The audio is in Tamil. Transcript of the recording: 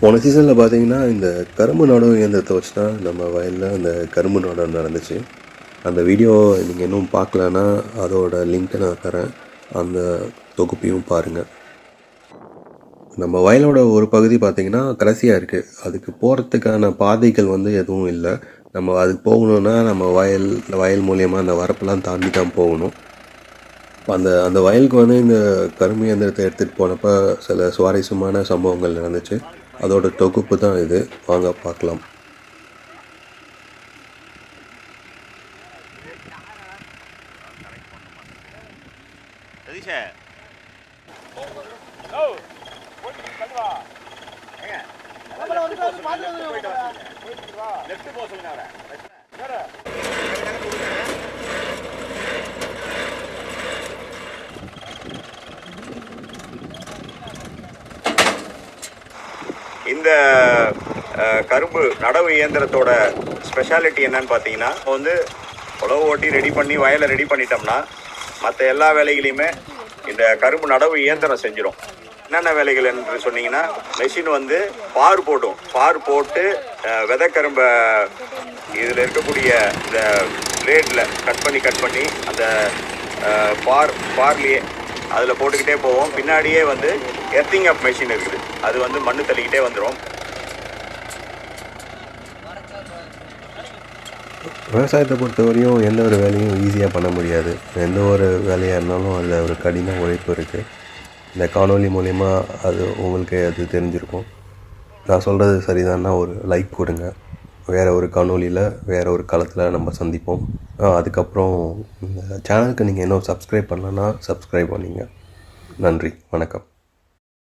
போன சீசனில் பார்த்தீங்கன்னா இந்த கரும்பு நடவு இயந்திரத்தை வச்சு தான் நம்ம வயலில் அந்த கரும்பு நடவு நடந்துச்சு. அந்த வீடியோ நீங்கள் இன்னும் பார்க்கலன்னா அதோட லிங்க்கை நான் தரேன். அந்த தொகுப்பையும் பாருங்கள் நம்ம வயலோட ஒரு பகுதி பார்த்திங்கன்னா கடைசியாக இருக்குது அதுக்கு போகிறதுக்கான பாதைகள் வந்து எதுவும் இல்லை. நம்ம அதுக்கு போகணுன்னா நம்ம வயல் வயல் மூலியமாக அந்த வரப்பெல்லாம் தாண்டி தான் போகணும். அந்த அந்த வயலுக்கு வந்து இந்த கரும்பு இயந்திரத்தை எடுத்துகிட்டு போனப்போ சில சுவாரஸ்யமான சம்பவங்கள் நடந்துச்சு. அதோட தொகுப்பு தான் இது வாங்க பார்க்கலாம் சதீஷே லெஃப்ட் போக சொல்லுங்க அவரை இந்த கரும்பு நடவு இயந்திரத்தோட ஸ்பெஷாலிட்டி என்னன்னு பார்த்தீங்கன்னா இப்போ வந்து உழவு ஓட்டி ரெடி பண்ணி வயலை ரெடி பண்ணிட்டோம்னா மற்ற எல்லா வேலைகளையுமே இந்த கரும்பு நடவு இயந்திரம் செஞ்சிடும் என்னென்ன வேலைகள் என்று சொன்னீங்கன்னா மெஷின் வந்து பார் போடும். பார் போட்டு விதை கரும்பை இதில் இருக்கக்கூடிய இந்த பிளேடில் கட் பண்ணி கட் பண்ணி அந்த பார் பார்லேயே அதில் போட்டுக்கிட்டே போவோம். பின்னாடியே வந்து எர்த்திங் அப் மெஷின் இருக்குது அது வந்து மண் தள்ளிக்கிட்டே வந்துடும் விவசாயத்தை பொறுத்தவரையும் எந்த ஒரு வேலையும் ஈஸியாக பண்ண முடியாது. எந்த ஒரு வேலையாக இருந்தாலும் அதில் ஒரு கடின உழைப்பு இருக்குது இந்த காணொலி மூலயமா அது உங்களுக்கு அது தெரிஞ்சிருக்கும். நான் சொல்கிறது சரிதான்னா ஒரு லைக் கொடுங்க. வேறு ஒரு காணொலியில் வேறு ஒரு களத்தில் நம்ம சந்திப்போம். அதுக்கப்புறம் இந்த சேனலுக்கு நீங்கள் இன்னும் சப்ஸ்கிரைப் பண்ணலன்னா சப்ஸ்கிரைப் பண்ணிங்க. நன்றி. வணக்கம்.